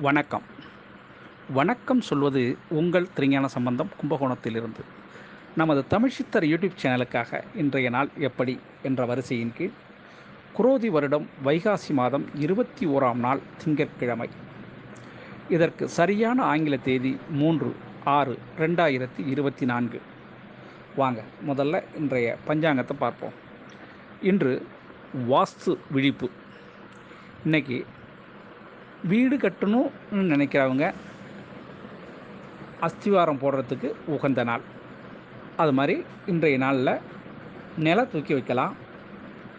வணக்கம். வணக்கம் சொல்வது உங்கள் திருஞான சம்பந்தம் கும்பகோணத்திலிருந்து. நமது தமிழ்ச்சித்தர் யூடியூப் சேனலுக்காக இன்றைய நாள் எப்படி என்ற வரிசையின் கீழ் குரோதி வருடம் வைகாசி மாதம் இருபத்தி ஓராம் நாள் திங்கட்கிழமை. இதற்கு சரியான ஆங்கில தேதி மூன்று ஆறு ரெண்டாயிரத்தி இருபத்தி நான்கு. வாங்க முதல்ல இன்றைய பஞ்சாங்கத்தை பார்ப்போம். இன்று வாஸ்து விழிப்பு. இன்னைக்கு வீடு கட்டணும்னு நினைக்கிறவங்க அஸ்திவாரம் போடுறதுக்கு உகந்த நாள். அது மாதிரி இன்றைய நாளில் நில தூக்கி வைக்கலாம்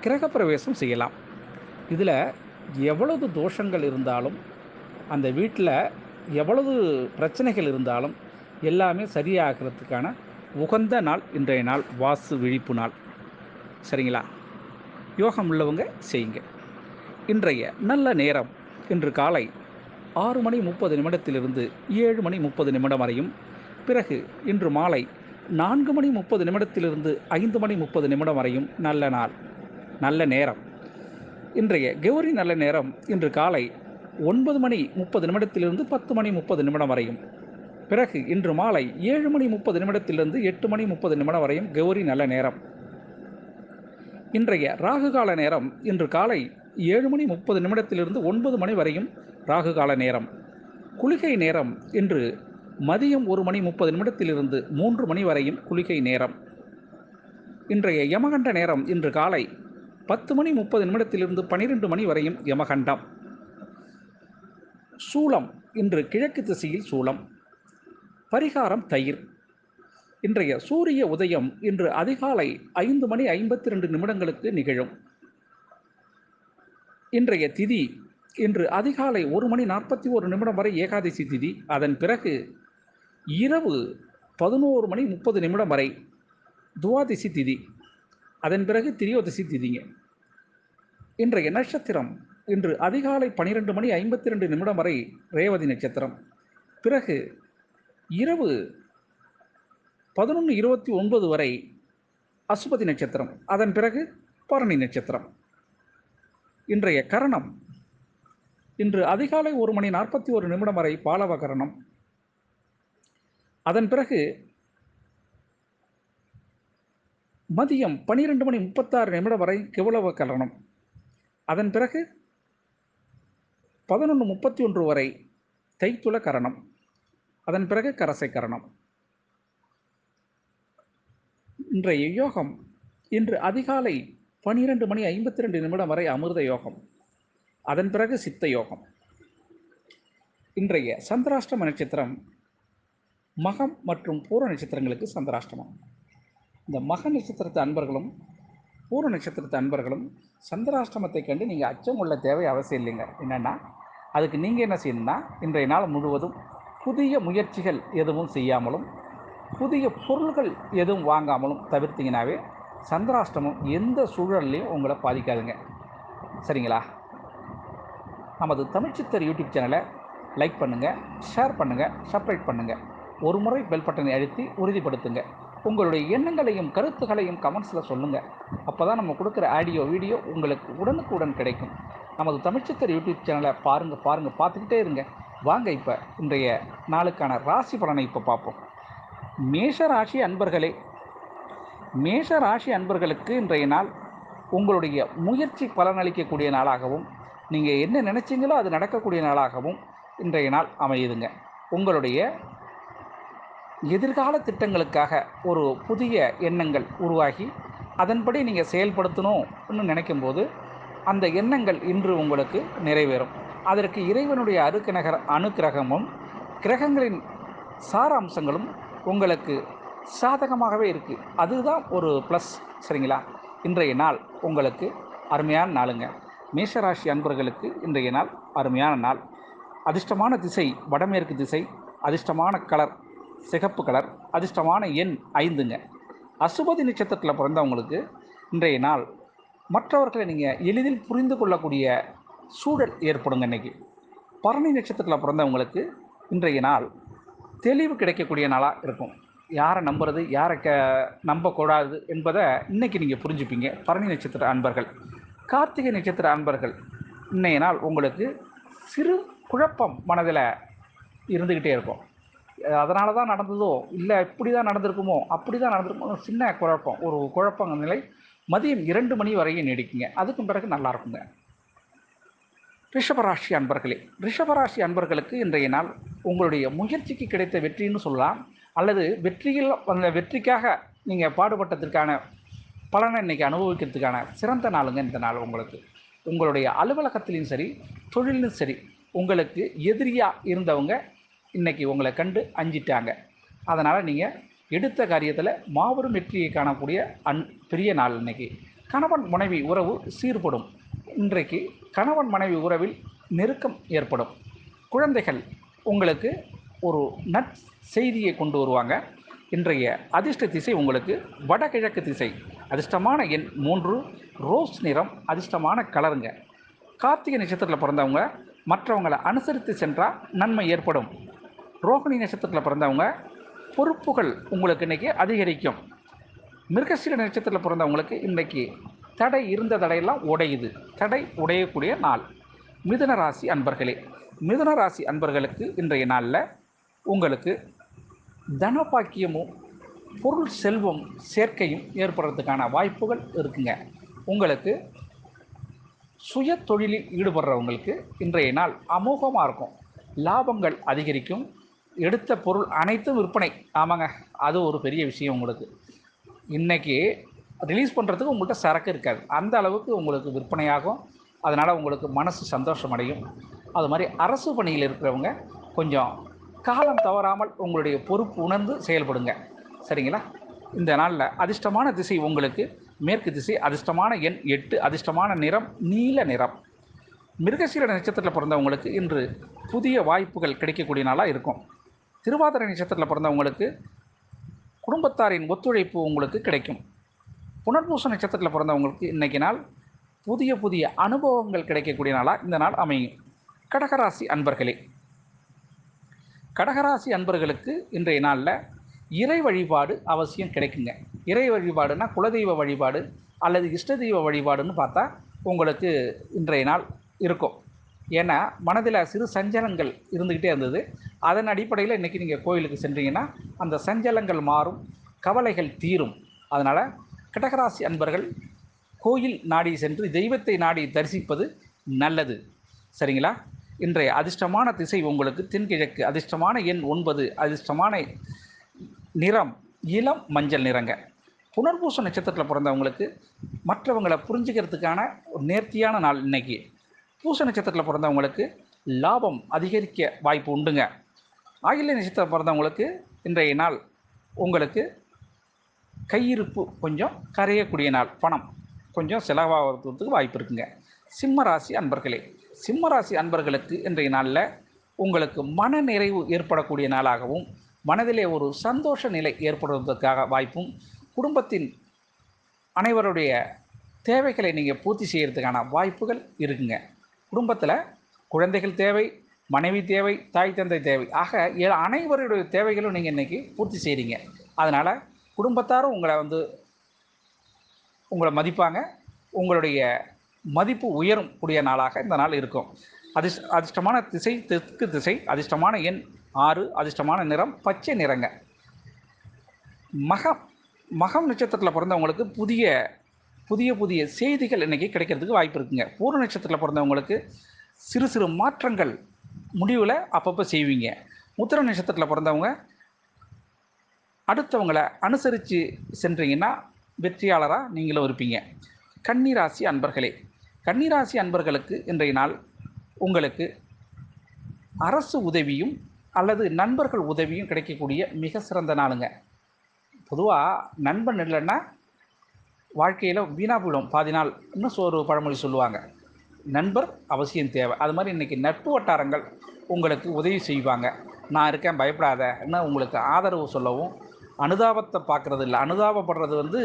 கிரகப்பிரவேசம் செய்யலாம். இதில் எவ்வளவு தோஷங்கள் இருந்தாலும் அந்த வீட்டில் எவ்வளவு பிரச்சனைகள் இருந்தாலும் எல்லாமே சரியாகிறதுக்கான உகந்த நாள் இன்றைய நாள் வாசு விழிப்பு நாள். சரிங்களா? யோகம் உள்ளவங்க செய்யுங்க. இன்றைய நல்ல நேரம் இன்று காலை ஆறு மணி முப்பது நிமிடத்திலிருந்து ஏழு மணி முப்பது நிமிடம் வரையும். பிறகு இன்று மாலை நான்கு மணி முப்பது நிமிடத்திலிருந்து ஐந்து மணி முப்பது நிமிடம் வரையும் நல்ல நாள் நல்ல நேரம். இன்றைய கௌரி நல்ல நேரம் இன்று காலை ஒன்பது மணி முப்பது நிமிடத்திலிருந்து பத்து மணி முப்பது நிமிடம் வரையும். பிறகு இன்று மாலை ஏழு மணி முப்பது நிமிடத்திலிருந்து எட்டு மணி முப்பது நிமிடம் வரையும் கௌரி நல்ல நேரம். இன்றைய ராகு கால நேரம் இன்று காலை ஏழு மணி முப்பது நிமிடத்திலிருந்து ஒன்பது மணி வரையும் ராகு கால நேரம். குளிகை நேரம் இன்று மதியம் ஒரு மணி முப்பது நிமிடத்திலிருந்து மூன்று மணி வரையும் குளிகை நேரம். இன்றைய யமகண்ட நேரம் இன்று காலை பத்து மணி முப்பது நிமிடத்திலிருந்து பனிரெண்டு மணி வரையும் யமகண்டம். சூளம் இன்று கிழக்கு திசையில் சூளம். பரிகாரம் தயிர். இன்றைய சூரிய உதயம் இன்று அதிகாலை ஐந்து மணி ஐம்பத்தி ரெண்டு நிமிடங்களுக்கு நிகழும். இன்றைய திதி இன்று அதிகாலை ஒரு மணி நாற்பத்தி ஒரு நிமிடம் வரை ஏகாதசி திதி. அதன் பிறகு இரவு பதினோரு மணி முப்பது நிமிடம் வரை துவாதிசி திதி. அதன் பிறகு திரியோதசி திதிங்க. இன்றைய நட்சத்திரம் இன்று அதிகாலை பன்னிரெண்டு மணி ஐம்பத்தி ரெண்டு நிமிடம் வரை ரேவதி நட்சத்திரம். பிறகு இரவு பதினொன்று இருபத்தி ஒன்பது வரை அசுபதி நட்சத்திரம். அதன் பிறகு பரணி நட்சத்திரம். இன்றைய கரணம். இன்று அதிகாலை ஒரு மணி நாற்பத்தி ஒரு நிமிடம் வரை பாலவ கரணம். அதன் பிறகு மதியம் பனிரெண்டு மணி முப்பத்தாறு நிமிடம் வரை கிவளவ கரணம். அதன் பிறகு பதினொன்று முப்பத்தி ஒன்று வரை தைத்துள கரணம். அதன் பிறகு கரசை கரணம். இன்றைய யோகம் இன்று அதிகாலை பனிரெண்டு மணி ஐம்பத்தி ரெண்டு நிமிடம் வரை அமிர்த யோகம். அதன் பிறகு சித்த யோகம். இன்றைய சந்திராஷ்டம நட்சத்திரம் மகம் மற்றும் பூர நட்சத்திரங்களுக்கு சந்திராஷ்டமம். இந்த மக நட்சத்திரத்து அன்பர்களும் பூர நட்சத்திரத்து அன்பர்களும் சந்திராஷ்டமத்தை கண்டு நீங்கள் அச்சம் கொள்ள தேவை அவசியம் இல்லைங்க. என்னென்னா அதுக்கு நீங்கள் என்ன செய்யணும்னா இன்றைய நாள் முழுவதும் புதிய முயற்சிகள் எதுவும் செய்யாமலும் புதிய பொருள்கள் எதுவும் வாங்காமலும் தவிர்த்தீங்கன்னாவே சந்திராஷ்டமம் எந்த சூழல்லையும் உங்களை பாதிக்காதுங்க. சரிங்களா? நமது தமிழ்ச்சித்தர் யூடியூப் சேனலை லைக் பண்ணுங்கள் ஷேர் பண்ணுங்கள் சப்ஸ்கிரைப் பண்ணுங்கள் ஒரு முறை பெல் பட்டனை அழுத்தி உறுதிப்படுத்துங்க. உங்களுடைய எண்ணங்களையும் கருத்துகளையும் கமெண்ட்ஸில் சொல்லுங்கள் அப்போ தான் நம்ம கொடுக்குற ஆடியோ வீடியோ உங்களுக்கு உடனுக்குடன் கிடைக்கும். நமது தமிழ்ச்சித்தர் யூடியூப் சேனலை பாருங்கள் பாருங்கள் பார்த்துக்கிட்டே இருங்க. வாங்க இப்போ இன்றைய நாளுக்கான ராசி பலனை இப்போ பார்ப்போம். மேஷ ராசி அன்பர்களே மேஷ ராசி அன்பர்களுக்கு இன்றைய நாள் உங்களுடைய முயற்சி பலனளிக்கக்கூடிய நாளாகவும் நீங்கள் என்ன நினச்சிங்களோ அது நடக்கக்கூடிய நாளாகவும் இன்றைய நாள் அமையுதுங்க. உங்களுடைய எதிர்கால திட்டங்களுக்காக ஒரு புதிய எண்ணங்கள் உருவாகி அதன்படி நீங்கள் செயல்படுத்தணும்னு நினைக்கும்போது அந்த எண்ணங்கள் இன்று உங்களுக்கு நிறைவேறும். அதற்கு இறைவனுடைய அருக்கிணகர அனுக்கிரகமும் கிரகங்களின் சாராம்சங்களும் உங்களுக்கு சாதகமாகவே இருக்குது அதுதான் ஒரு ப்ளஸ் சரிங்களா? இன்றைய நாள் உங்களுக்கு அருமையான நாளுங்க. மேஷராசி அன்பர்களுக்கு இன்றைய நாள் அருமையான நாள். அதிர்ஷ்டமான திசை வடமேற்கு திசை அதிர்ஷ்டமான கலர் சிகப்பு கலர் அதிர்ஷ்டமான எண் ஐந்துங்க. அசுபதி நட்சத்திரத்தில் பிறந்தவங்களுக்கு இன்றைய நாள் மற்றவர்களை நீங்கள் எளிதில் புரிந்து கொள்ளக்கூடிய சூழல் ஏற்படுங்க இன்றைக்கி பரணி நட்சத்திரத்தில் பிறந்தவங்களுக்கு இன்றைய நாள் தெளிவு கிடைக்கக்கூடிய நாளாக இருக்கும். யாரை நம்புறது யாரை க நம்பக்கூடாது என்பதை இன்றைக்கி நீங்கள் புரிஞ்சுப்பீங்க. பரணி நட்சத்திர அன்பர்கள். கார்த்திகை நட்சத்திர அன்பர்கள் இன்றைய நாள் உங்களுக்கு சிறு குழப்பம் மனதில் இருந்துக்கிட்டே இருக்கும். அதனால தான் நடந்ததோ இல்லை இப்படி தான் நடந்திருக்குமோ அப்படி தான் நடந்திருக்குமோ சின்ன குழப்பம் ஒரு குழப்பங்க நிலை மதியம் இரண்டு மணி வரையும் நீடிக்குங்க. அதுக்கும் பிறகு நல்லா இருக்குங்க. ரிஷபராசி அன்பர்களே ரிஷபராசி அன்பர்களுக்கு இன்றைய நாள் உங்களுடைய முயற்சிக்கு கிடைத்த வெற்றின்னு சொல்லலாம். அல்லது வெற்றியில் அந்த வெற்றிக்காக நீங்கள் பாடுபட்டதற்கான பலனை இன்றைக்கி அனுபவிக்கிறதுக்கான சிறந்த நாளுங்க இந்த நாள் உங்களுக்கு. உங்களுடைய அலுவலகத்திலையும் சரி தொழிலும் சரி உங்களுக்கு எதிரியாக இருந்தவங்க இன்னைக்கு உங்களை கண்டு அஞ்சிட்டாங்க. அதனால் நீங்கள் எடுத்த காரியத்தில் மாபெரும் வெற்றியை காணக்கூடிய அன் பெரிய நாள் இன்னைக்கு. கணவன் மனைவி உறவு சீர்படும். இன்றைக்கு கணவன் மனைவி உறவில் நெருக்கம் ஏற்படும். குழந்தைகள் உங்களுக்கு ஒரு நற்செய்தியை கொண்டு வருவாங்க. இன்றைய அதிர்ஷ்ட திசை உங்களுக்கு வடகிழக்கு திசை. அதிர்ஷ்டமான எண் மூன்று ரோஸ் நிறம் அதிர்ஷ்டமான கலருங்க. கார்த்திகை நட்சத்திரத்தில் பிறந்தவங்க மற்றவங்களை அனுசரித்து சென்றால் நன்மை ஏற்படும். ரோகிணி நட்சத்திரத்தில் பிறந்தவங்க பொறுப்புகள் உங்களுக்கு இன்றைக்கி அதிகரிக்கும். மிருகசீல நட்சத்திரத்தில் பிறந்தவங்களுக்கு இன்றைக்கி தடை இருந்த தடையெல்லாம் உடையுது. தடை உடையக்கூடிய நாள். மிதுன ராசி அன்பர்களே மிதுன ராசி அன்பர்களுக்கு இன்றைய நாளில் உங்களுக்கு தனபாக்கியமும் பொருள் செல்வம் சேர்க்கையும் ஏற்படுறதுக்கான வாய்ப்புகள் இருக்குங்க. உங்களுக்கு சுய தொழிலில் ஈடுபடுறவங்களுக்கு இன்றைய நாள் அமோகமாக இருக்கும். லாபங்கள் அதிகரிக்கும். எடுத்த பொருள் அனைத்தும் விற்பனை. ஆமாங்க அது ஒரு பெரிய விஷயம் உங்களுக்கு. இன்றைக்கி ரிலீஸ் பண்ணுறதுக்கு உங்கள்கிட்ட சரக்கு இருக்காது. அந்த அளவுக்கு உங்களுக்கு விற்பனையாகும். அதனால் உங்களுக்கு மனசு சந்தோஷம் அடையும் அது மாதிரி அரசு பணியில் இருக்கிறவங்க கொஞ்சம் காலம் தவறாமல் உங்களுடைய பொறுப்பு உணர்ந்து செயல்படுங்க. சரிங்களா? இந்த நாளில் அதிர்ஷ்டமான திசை உங்களுக்கு மேற்கு திசை அதிர்ஷ்டமான எண் எட்டு அதிர்ஷ்டமான நிறம் நீல நிறம். மிருகசீர நட்சத்திரத்தில் பிறந்தவங்களுக்கு இன்று புதிய வாய்ப்புகள் கிடைக்கக்கூடிய நாளாக இருக்கும். திருவாதிரை நட்சத்திரத்தில் பிறந்தவங்களுக்கு குடும்பத்தாரின் ஒத்துழைப்பு உங்களுக்கு கிடைக்கும். புனர்பூச நட்சத்திரத்தில் பிறந்தவங்களுக்கு இன்றைக்கி நாள் புதிய புதிய அனுபவங்கள் கிடைக்கக்கூடிய நாளாக இந்த நாள் அமையும். கடகராசி அன்பர்களே கடகராசி அன்பர்களுக்கு இன்றைய நாளில் இறை வழிபாடு அவசியம் கிடைக்குங்க. இறை வழிபாடுனா குலதெய்வ வழிபாடு அல்லது இஷ்ட தெய்வ வழிபாடுன்னு பார்த்தா உங்களுக்கு இன்றைய நாள் இருக்கும். ஏன்னா மனதில் சிறு சஞ்சலங்கள் இருந்துக்கிட்டே இருந்தது. அதன் அடிப்படையில் இன்றைக்கி நீங்கள் கோயிலுக்கு சென்றீங்கன்னா அந்த சஞ்சலங்கள் மாறும் கவலைகள் தீரும். அதனால் கடகராசி அன்பர்கள் கோயில் நாடி சென்று தெய்வத்தை நாடி தரிசிப்பது நல்லது. சரிங்களா? இன்றைய அதிர்ஷ்டமான திசை உங்களுக்கு தென்கிழக்கு. அதிர்ஷ்டமான எண் ஒன்பது. அதிர்ஷ்டமான நிறம் இளம் மஞ்சள் நிறங்க. புனர்பூச நட்சத்திரத்தில் பிறந்தவங்களுக்கு மற்றவங்களை புரிஞ்சுக்கிறதுக்கான ஒரு நேர்த்தியான நாள் இன்னைக்கு. பூச நட்சத்திரத்தில் பிறந்தவங்களுக்கு லாபம் அதிகரிக்க வாய்ப்பு உண்டுங்க. ஆயில நட்சத்திரம் பிறந்தவங்களுக்கு இன்றைய நாள் உங்களுக்கு கையிருப்பு கொஞ்சம் கரையக்கூடிய நாள். பணம் கொஞ்சம் செலவாகிறதுக்கு வாய்ப்பு இருக்குங்க. சிம்ம ராசி அன்பர்களே சிம்மராசி அன்பர்களுக்கு இன்றைய நாளில் உங்களுக்கு மன நிறைவு ஏற்படக்கூடிய நாளாகவும் மனதிலே ஒரு சந்தோஷ நிலை ஏற்படுவதற்காக வாய்ப்பும் குடும்பத்தின் அனைவருடைய தேவைகளை நீங்கள் பூர்த்தி செய்கிறதுக்கான வாய்ப்புகள் இருக்குங்க. குடும்பத்தில் குழந்தைகள் தேவை மனைவி தேவை தாய் தந்தை தேவை. ஆக எ- அனைவருடைய தேவைகளும் நீங்கள் இன்றைக்கி பூர்த்தி செய்கிறீங்க அதனால் குடும்பத்தாரும் உங்களை வந்து உங்களை மதிப்பாங்க. உங்களுடைய மதிப்பு உயரும் கூடிய நாளாக இந்த நாள் இருக்கும். அதிர்ஷ் அதிர்ஷ்டமான திசை தெற்கு திசை அதிர்ஷ்டமான எண் ஆறு அதிர்ஷ்டமான நிறம் பச்சை நிறங்க. மகம் மகம் நட்சத்திரத்தில் பிறந்தவங்களுக்கு புதிய புதிய புதிய செய்திகள் இன்றைக்கி கிடைக்கிறதுக்கு வாய்ப்பு இருக்குங்க. பூர்வ நட்சத்திரத்தில் பிறந்தவங்களுக்கு சிறு சிறு மாற்றங்கள் முடிவில் அப்பப்போ செய்வீங்க. உத்திர நட்சத்திரத்தில் பிறந்தவங்க அடுத்தவங்களை அனுசரித்து சென்றீங்கன்னா வெற்றியாளராக நீங்களும் இருப்பீங்க. கன்னிராசி அன்பர்களே கன்னிராசி அன்பர்களுக்கு இன்றைய நாள் உங்களுக்கு அரசு உதவியும் அல்லது நண்பர்கள் உதவியும் கிடைக்கக்கூடிய மிக சிறந்த நாளுங்க. பொதுவாக நண்பன் இல்லைன்னா வாழ்க்கையில் வீணாக போயிடும். பாதி நாள் இன்னும் ஒரு பழமொழி சொல்லுவாங்க. நண்பர் அவசியம் தேவை. அது மாதிரி இன்றைக்கி நட்பு வட்டாரங்கள் உங்களுக்கு உதவி செய்வாங்க. நான் இருக்கேன் பயப்படாத. என்ன உங்களுக்கு ஆதரவு சொல்லவும் அனுதாபத்தை பார்க்குறது இல்லை. அனுதாபப்படுறது வந்து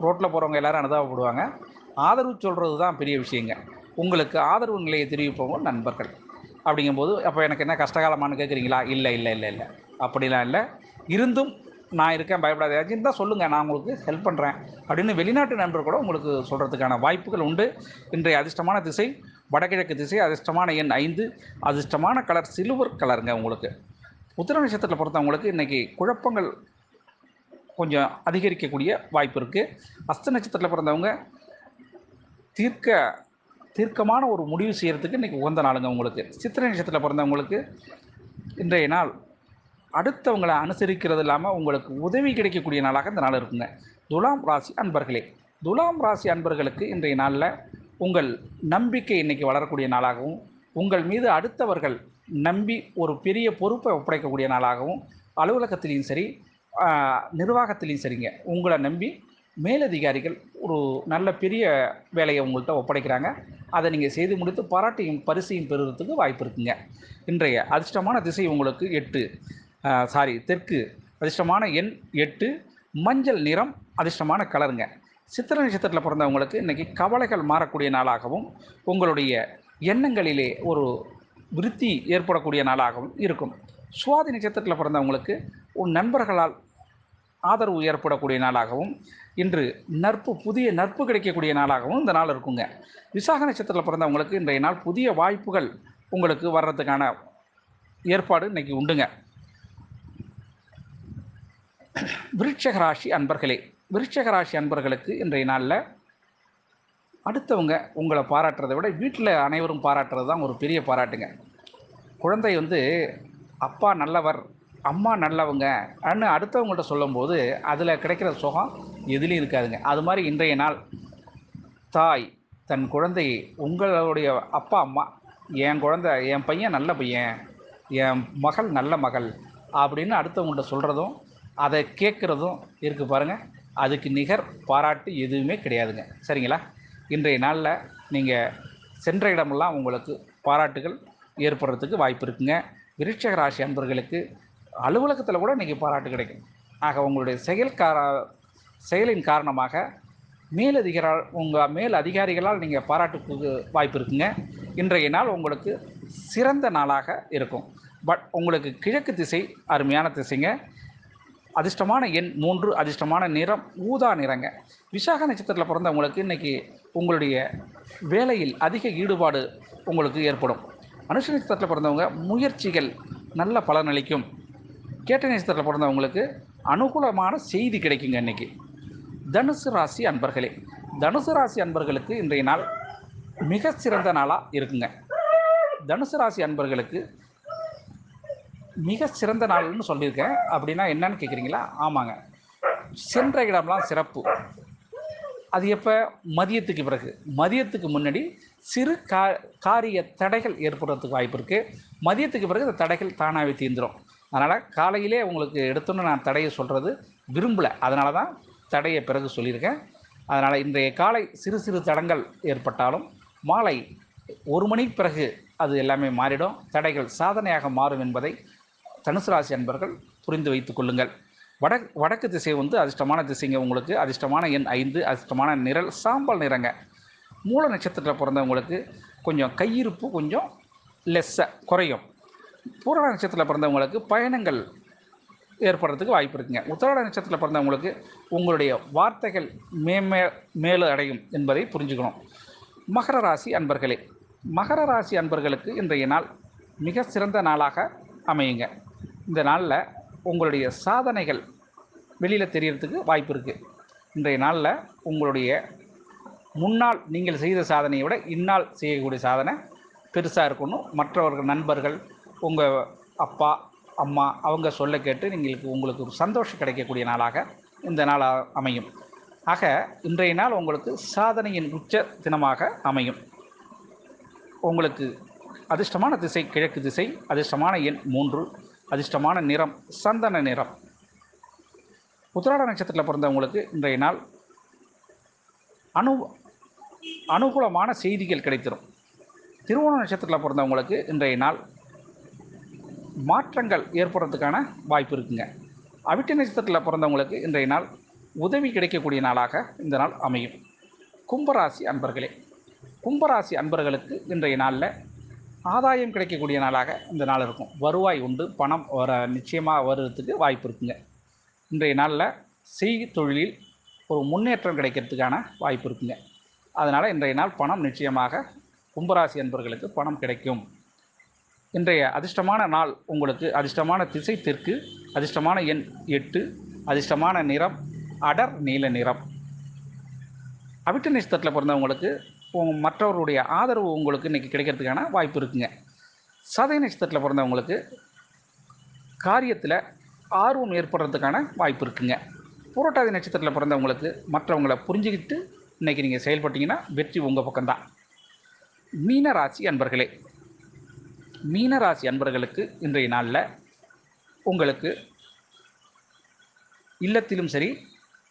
ரோட்டில் போகிறவங்க எல்லாரும் அனுதாபப்படுவாங்க. ஆதரவு சொல்கிறது தான் பெரிய விஷயங்க. உங்களுக்கு ஆதரவு நிலையை தெரிவிப்பவங்க நண்பர்கள். அப்படிங்கும்போது அப்போ எனக்கு என்ன கஷ்டகாலமானு கேட்குறீங்களா இல்லை இல்லை இல்லை இல்லை. அப்படிலாம் இல்லை. இருந்தும் நான் இருக்கேன் பயப்படாத. ஏதாச்சும் தான் சொல்லுங்கள் நான் உங்களுக்கு ஹெல்ப் பண்ணுறேன் அப்படின்னு வெளிநாட்டு நண்பர் கூட உங்களுக்கு சொல்கிறதுக்கான வாய்ப்புகள் உண்டு. இன்றைய அதிர்ஷ்டமான திசை வடகிழக்கு திசை அதிர்ஷ்டமான எண் ஐந்து அதிர்ஷ்டமான கலர் சில்வர் கலருங்க உங்களுக்கு. உத்திர நட்சத்திரத்தில் பொறுத்தவங்களுக்கு இன்றைக்கி குழப்பங்கள் கொஞ்சம் அதிகரிக்கக்கூடிய வாய்ப்பு இருக்குது அஸ்த நட்சத்திரத்தில் பிறந்தவங்க தீர்க்க தீர்க்கமான ஒரு முடிவு செய்கிறதுக்கு இன்றைக்கி உகந்த நாளுங்க உங்களுக்கு. சித்திரை நட்சத்திரத்தில் பிறந்தவங்களுக்கு இன்றைய நாள் அடுத்தவங்களை அனுசரிக்கிறது இல்லாமல் உங்களுக்கு உதவி கிடைக்கக்கூடிய நாளாக இந்த நாள் இருக்குங்க. துலாம் ராசி அன்பர்களே துலாம் ராசி அன்பர்களுக்கு இன்றைய நாளில் உங்கள் நம்பிக்கை இன்றைக்கி வளரக்கூடிய நாளாகவும் உங்கள் மீது அடுத்தவர்கள் நம்பி ஒரு பெரிய பொறுப்பை ஒப்படைக்கக்கூடிய நாளாகவும் அலுவலகத்திலையும் சரி நிர்வாகத்திலையும் சரிங்க. உங்களை நம்பி மேலதிகாரிகள் ஒரு நல்ல பெரிய வேலையை உங்கள்கிட்ட ஒப்படைக்கிறாங்க. அதை நீங்கள் செய்து முடித்து பாராட்டியும் பரிசையும் பெறுறதுக்கு வாய்ப்பு இருக்குங்க. இன்றைய அதிர்ஷ்டமான திசை உங்களுக்கு எட்டு. சாரி தெற்கு. அதிர்ஷ்டமான எண் எட்டு. மஞ்சள் நிறம் அதிர்ஷ்டமான கலருங்க. சித்திரை நட்சத்திரத்தில் பிறந்தவங்களுக்கு இன்றைக்கி கவலைகள் மாறக்கூடிய நாளாகவும் உங்களுடைய எண்ணங்களிலே ஒரு விருத்தி ஏற்படக்கூடிய நாளாகவும் இருக்கும். சுவாதி நட்சத்திரத்தில் பிறந்தவங்களுக்கு உன் நண்பர்களால் ஆதரவு ஏற்படக்கூடிய நாளாகவும் இன்று நட்பு புதிய நட்பு கிடைக்கக்கூடிய நாளாகவும் இந்த நாள் இருக்குங்க. விசாக நட்சத்திரத்தில் பிறந்தவங்களுக்கு இன்றைய நாள் புதிய வாய்ப்புகள் உங்களுக்கு வர்றதுக்கான ஏற்பாடு இன்னைக்கு உண்டுங்க. விருட்சக ராசி அன்பர்களே விருட்சக ராசி அன்பர்களுக்கு இன்றைய நாளில் அடுத்தவங்க உங்களை பாராட்டுறதை விட வீட்டில் அனைவரும் பாராட்டுறது தான் ஒரு பெரிய பாராட்டுங்க. குழந்தை வந்து அப்பா நல்லவர் அம்மா நல்லவங்க அன்னு அடுத்தவங்கள்ட்ட சொல்லும்போது அதில் கிடைக்கிற சுகம் எதுலேயும் இருக்காதுங்க. அது மாதிரி இன்றைய நாள் தாய் தன் குழந்தையை உங்களுடைய அப்பா அம்மா என் குழந்தை என் பையன் நல்ல பையன் என் மகள் நல்ல மகள் அப்படின்னு அடுத்தவங்கள்ட்ட சொல்கிறதும் அதை கேட்குறதும் இருக்குது பாருங்கள் அதுக்கு நிகர் பாராட்டு எதுவுமே கிடையாதுங்க. சரிங்களா? இன்றைய நாளில் நீங்கள் சென்ற இடமெல்லாம் உங்களுக்கு பாராட்டுகள் ஏற்படுறதுக்கு வாய்ப்பு இருக்குங்க. விருட்சக ராசி அன்பர்களுக்கு அலுவலகத்தில் கூட இன்றைக்கி பாராட்டு கிடைக்கும். ஆக உங்களுடைய செயல்கார செயலின் காரணமாக மேலதிகார உங்கள் மேல் அதிகாரிகளால் நீங்கள் பாராட்டுக்கு வாய்ப்பு இருக்குங்க. இன்றைய நாள் உங்களுக்கு சிறந்த நாளாக இருக்கும். பட் உங்களுக்கு கிழக்கு திசை அருமையான திசைங்க. அதிர்ஷ்டமான எண் மூன்று அதிர்ஷ்டமான நிறம் ஊதா நிறங்க. விசாக நட்சத்திரத்தில் பிறந்தவங்களுக்கு இன்றைக்கி உங்களுடைய வேலையில் அதிக ஈடுபாடு உங்களுக்கு ஏற்படும். மனுஷ நட்சத்திரத்தில் பிறந்தவங்க முயற்சிகள் நல்ல பலனளிக்கும் கேட்ட நேசத்தில் பிறந்தவங்களுக்கு அனுகூலமான செய்தி கிடைக்குங்க இன்னைக்கு. தனுசு ராசி அன்பர்களே தனுசு ராசி அன்பர்களுக்கு இன்றைய நாள் மிக சிறந்த நாளாக இருக்குங்க. தனுசு ராசி அன்பர்களுக்கு மிக சிறந்த நாள்னு சொல்லியிருக்கேன். அப்படின்னா என்னன்னு கேட்குறீங்களா ஆமாங்க. சென்ற இடம்லாம் சிறப்பு. அது எப்போ? மதியத்துக்கு பிறகு. மதியத்துக்கு முன்னாடி சிறு கா காரிய தடைகள் ஏற்படுறதுக்கு வாய்ப்பு இருக்குது மதியத்துக்கு பிறகு இந்த தடைகள் தானாகவே தீர்ந்துடும் அதனால் காலையிலே உங்களுக்கு எடுத்தோன்னு நான் தடையை சொல்கிறது விரும்பலை. அதனால தான் தடையை பிறகு சொல்லியிருக்கேன். அதனால் இன்றைய காலை சிறு சிறு தடங்கள் ஏற்பட்டாலும் மாலை ஒரு மணிக்கு பிறகு அது எல்லாமே மாறிடும். தடைகள் சாதனையாக மாறும் என்பதை தனுசு ராசி அன்பர்கள் புரிந்து வைத்துக் கொள்ளுங்கள். வட வடக்கு திசை வந்து அதிர்ஷ்டமான திசைங்க உங்களுக்கு. அதிர்ஷ்டமான எண் ஐந்து அதிர்ஷ்டமான நிறல் சாம்பல் நிறங்க. மூல நட்சத்திரத்தில் பிறந்தவங்களுக்கு கொஞ்சம் கையிருப்பு கொஞ்சம் லெஸ்ஸாக குறையும். பூரண நட்சத்திரத்தில் பிறந்தவங்களுக்கு பயணங்கள் ஏற்படுறதுக்கு வாய்ப்பு இருக்குங்க. உத்தராட நட்சத்திரத்தில் பிறந்தவங்களுக்கு உங்களுடைய வார்த்தைகள் மேமே மேலே அடையும் என்பதை புரிஞ்சுக்கணும். மகர ராசி அன்பர்களே மகர ராசி அன்பர்களுக்கு இன்றைய நாள் மிக சிறந்த நாளாக அமையுங்க. இந்த நாளில் உங்களுடைய சாதனைகள் வெளியில் தெரியறதுக்கு வாய்ப்பு இருக்குது இன்றைய நாளில் உங்களுடைய முன்னால் நீங்கள் செய்த சாதனையை விட இந்நாள் செய்யக்கூடிய சாதனை பெருசாக இருக்கணும் மற்றவர்கள் நண்பர்கள் உங்கள் அப்பா அம்மா அவங்க சொல்ல கேட்டு நீங்களுக்கு உங்களுக்கு ஒரு சந்தோஷம் கிடைக்கக்கூடிய நாளாக இந்த நாள் அமையும். ஆக இன்றைய நாள் உங்களுக்கு சாதனையின் உச்ச தினமாக அமையும். உங்களுக்கு அதிர்ஷ்டமான திசை கிழக்கு திசை அதிர்ஷ்டமான எண் மூன்று அதிர்ஷ்டமான நிறம் சந்தன நிறம். உத்திராட நட்சத்திரத்தில் பிறந்தவங்களுக்கு இன்றைய நாள் அனு அனுகூலமான செய்திகள் கிடைத்திரும். திருவோண நட்சத்திரத்தில் பிறந்தவங்களுக்கு இன்றைய நாள் மாற்றங்கள் ஏற்படுறதுக்கான வாய்ப்பு இருக்குங்க. அவிட்ட நட்சத்திரத்தில் பிறந்தவங்களுக்கு இன்றைய நாள் உதவி கிடைக்கக்கூடிய நாளாக இந்த நாள் அமையும். கும்பராசி அன்பர்களே கும்பராசி அன்பர்களுக்கு இன்றைய நாளில் ஆதாயம் கிடைக்கக்கூடிய நாளாக இந்த நாள் இருக்கும். வருவாய் உண்டு பணம் வர நிச்சயமாக வருவதுக்கு வாய்ப்பு இருக்குங்க. இன்றைய நாளில் செய்தி தொழிலில் ஒரு முன்னேற்றம் கிடைக்கிறதுக்கான வாய்ப்பு இருக்குங்க. அதனால் இன்றைய நாள் பணம் நிச்சயமாக கும்பராசி அன்பர்களுக்கு பணம் கிடைக்கும். இன்றைய அதிர்ஷ்டமான நாள் உங்களுக்கு அதிர்ஷ்டமான திசை தெற்கு அதிர்ஷ்டமான எண் எட்டு அதிர்ஷ்டமான நிறம் அடர் நீல நிறம். அவிட்ட நட்சத்திரத்தில் பிறந்தவங்களுக்கு மற்றவருடைய ஆதரவு உங்களுக்கு இன்றைக்கி கிடைக்கிறதுக்கான வாய்ப்பு இருக்குங்க. சதய நட்சத்திரத்தில் பிறந்தவங்களுக்கு காரியத்தில் ஆர்வம் ஏற்படுறதுக்கான வாய்ப்பு இருக்குங்க. புரோட்டாதி நட்சத்திரத்தில் பிறந்தவங்களுக்கு மற்றவங்களை புரிஞ்சுக்கிட்டு இன்றைக்கி நீங்கள் செயல்பட்டீங்கன்னா வெற்றி உங்கள் பக்கம்தான். மீனராசி அன்பர்களே மீனராசி அன்பர்களுக்கு இன்றைய நாளில் உங்களுக்கு இல்லத்திலும் சரி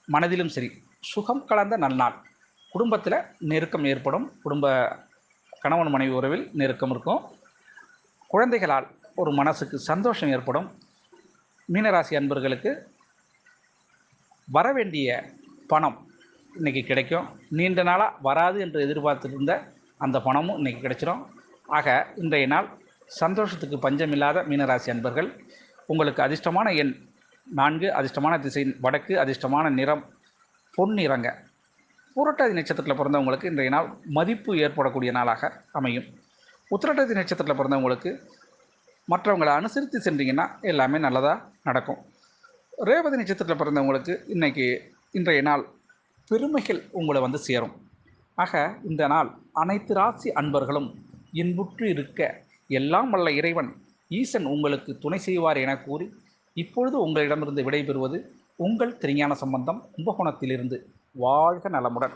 மனதிலும் சரி சுகம் கலந்த நன்னாள் குடும்பத்தில் நெருக்கம் ஏற்படும். குடும்ப கணவன் மனைவி உறவில் நெருக்கம் இருக்கும். குழந்தைகளால் ஒரு மனசுக்கு சந்தோஷம் ஏற்படும். மீனராசி அன்பர்களுக்கு வரவேண்டிய பணம் இன்றைக்கி கிடைக்கும். நீண்ட நாளாக வராது என்று எதிர்பார்த்துருந்த அந்த பணமும் இன்றைக்கி கிடைச்சிடும் ஆக இன்றைய நாள் சந்தோஷத்துக்கு பஞ்சமில்லாத மீனராசி அன்பர்கள் உங்களுக்கு அதிர்ஷ்டமான எண் நான்கு அதிர்ஷ்டமான திசை வடக்கு அதிர்ஷ்டமான நிறம் பொன்னிறங்க புரட்டாதி நட்சத்திரத்தில் பிறந்தவங்களுக்கு இன்றைய நாள் மதிப்பு ஏற்படக்கூடிய நாளாக அமையும். உத்திரட்டாதி நட்சத்திரத்தில் பிறந்தவங்களுக்கு மற்றவங்களை அனுசரித்து சென்றீங்கன்னா எல்லாமே நல்லதாக நடக்கும். ரேவதி நட்சத்திரத்தில் பிறந்தவங்களுக்கு இன்றைக்கி இன்றைய நாள் பெருமைகள் உங்களை வந்து சேரும். ஆக இந்த நாள் அனைத்து ராசி அன்பர்களும் இன்புற்று இருக்க எல்லாம் வல்ல இறைவன் ஈசன் உங்களுக்கு துணை செய்வார் என கூறி இப்பொழுது உங்களிடமிருந்து விடைபெறுவது உங்கள் திருஞான சம்பந்தம் கும்பகோணத்திலிருந்து. வாழ்க நலமுடன்.